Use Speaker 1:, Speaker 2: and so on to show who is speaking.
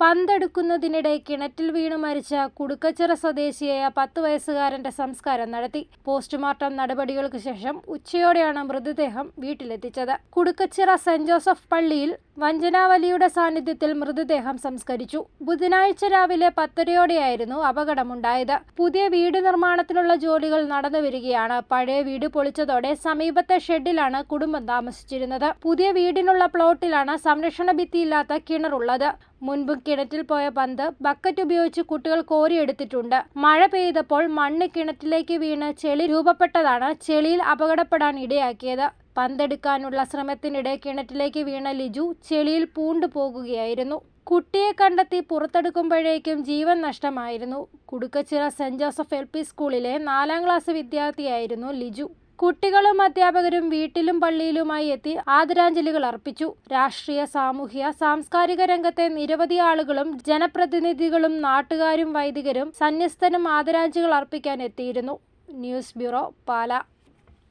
Speaker 1: പന്തെടുക്കുന്നതിനിടെ കിണറ്റിൽ വീണു മരിച്ച കുടുക്കച്ചിറ സ്വദേശിയായ പത്ത് വയസ്സുകാരന്റെ സംസ്കാരം നടത്തി. പോസ്റ്റ്മോർട്ടം നടപടികൾക്ക് ശേഷം ഉച്ചയോടെയാണ് മൃതദേഹം വീട്ടിലെത്തിച്ചത്. കുടുക്കച്ചിറ സെന്റ് ജോസഫ് പള്ളിയിൽ വഞ്ചനാവലിയുടെ സാന്നിധ്യത്തിൽ മൃതദേഹം സംസ്കരിച്ചു. ബുധനാഴ്ച രാവിലെ പത്തരയോടെയായിരുന്നു അപകടമുണ്ടായത്. പുതിയ വീട് നിർമ്മാണത്തിനുള്ള ജോലികൾ നടന്നുവരികയാണ്. പഴയ വീട് പൊളിച്ചതോടെ സമീപത്തെ ഷെഡിലാണ് കുടുംബം താമസിച്ചിരുന്നത്. പുതിയ വീടിനുള്ള പ്ലോട്ടിലാണ് സംരക്ഷണ ഭിത്തിയില്ലാത്ത കിണറുള്ളത്. മുൻപ് കിണറ്റിൽ പോയ പന്ത് ബക്കറ്റ് ഉപയോഗിച്ച് കുട്ടികൾ കോരിയെടുത്തിട്ടുണ്ട്. മഴ പെയ്തപ്പോൾ മണ്ണ് കിണറ്റിലേക്ക് വീണ് ചെളി രൂപപ്പെട്ടതാണ് ചെളിയിൽ അപകടപ്പെടാൻ ഇടയാക്കിയത്. പന്തെടുക്കാനുള്ള ശ്രമത്തിനിടെ കിണറ്റിലേക്ക് വീണ ലിജു ചെളിയിൽ പൂണ്ടു പോകുകയായിരുന്നു. കുട്ടിയെ കണ്ടെത്തി പുറത്തെടുക്കുമ്പോഴേക്കും ജീവൻ നഷ്ടമായിരുന്നു. Kudukkachira saint Joseph L P സ്കൂളിലെ നാലാം ക്ലാസ് വിദ്യാർത്ഥിയായിരുന്നു ലിജു. കുട്ടികളും അധ്യാപകരും വീട്ടിലും പള്ളിയിലുമായി എത്തി ആദരാഞ്ജലികൾ അർപ്പിച്ചു. രാഷ്ട്രീയ സാമൂഹ്യ സാംസ്കാരിക രംഗത്തെ നിരവധി ആളുകളും ജനപ്രതിനിധികളും നാട്ടുകാരും വൈദികരും സന്യസ്തനും ആദരാഞ്ജലികൾ അർപ്പിക്കാൻ എത്തിയിരുന്നു. News bureau Pala.